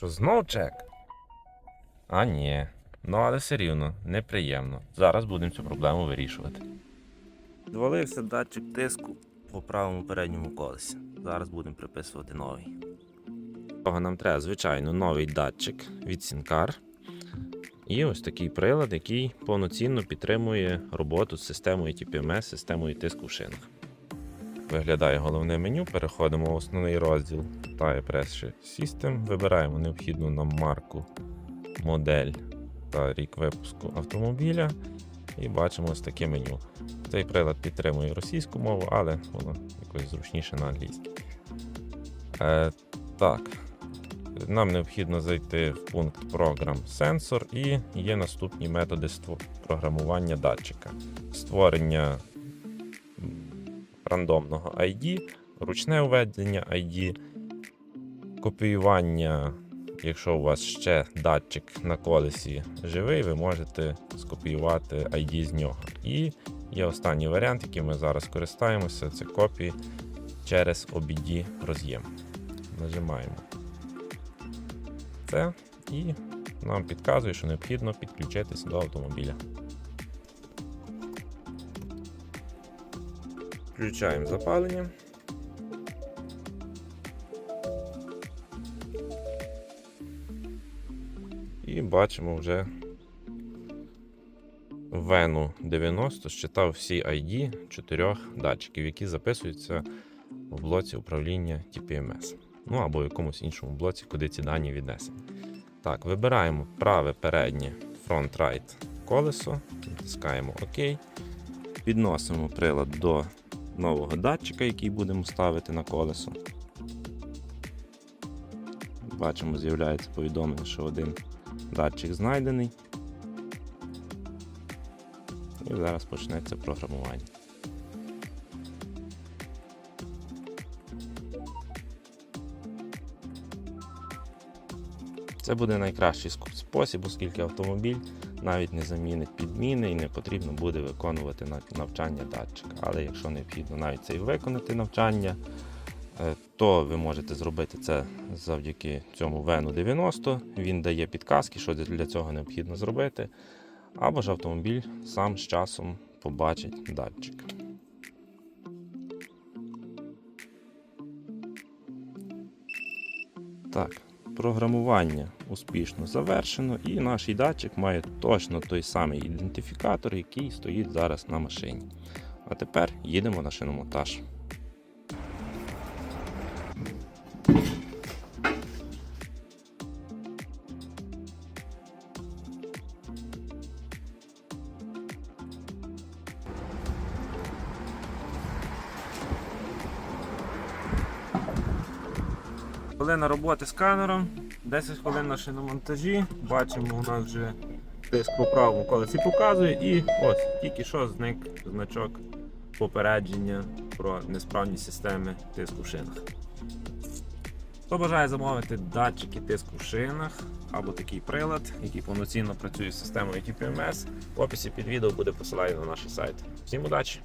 Що знов чек? А ні. Ну, але все рівно, неприємно. Зараз будемо цю проблему вирішувати. Звалився датчик тиску по правому передньому колесі. Зараз будемо приписувати новий. Того нам треба, звичайно, новий датчик від Сінкар. І ось такий прилад, який повноцінно підтримує роботу з системою TPMS, системою тиску в шинах. Виглядає головне меню. Переходимо в основний розділ Tire Pressure System. Вибираємо необхідну нам марку, модель та рік випуску автомобіля. І бачимо ось таке меню. Цей прилад підтримує російську мову, але воно якось зручніше на англійській. Е, так. Нам необхідно зайти в пункт Program Sensor і є наступні методи програмування датчика. Створення рандомного ID, ручне введення ID, копіювання. Якщо у вас ще датчик на колесі живий, ви можете скопіювати ID з нього. І є останній варіант, яким ми зараз користаємося, це копії через OBD роз'єм. Нажимаємо це і нам підказує, що необхідно підключитися до автомобіля. Включаємо запалення. І бачимо вже Вену 90 считав всі ID чотирьох датчиків, які записуються в блоці управління TPMS. Ну або в якомусь іншому блоці, куди ці дані віднесені. Так, вибираємо праве переднє right колесо, натискаємо ОК, підносимо прилад до нового датчика, який будемо ставити на колесо. Бачимо, з'являється повідомлення, що один датчик знайдений. І зараз почнеться програмування. Це буде найкращий спосіб, оскільки автомобіль навіть не замінить підміни і не потрібно буде виконувати навчання датчика. Але якщо необхідно навіть це і виконати навчання, е, то ви можете зробити це завдяки цьому Вену 90. Він дає підказки, що для цього необхідно зробити. Або ж автомобіль сам з часом побачить датчик. Так, програмування успішно завершено, і наш датчик має точно той самий ідентифікатор, який стоїть зараз на машині. А тепер їдемо на шиномонтаж. Хвилина роботи сканером, 10 хвилин на шиномонтажі. Бачимо, у нас вже тиск по правому колесі показує. І ось тільки що зник значок попередження про несправні системи тиску в шинах. Хто бажає замовити датчики тиску в шинах або такий прилад, який повноцінно працює з системою TPMS, в описі під відео буде посилання на наш сайт. Всім удачі!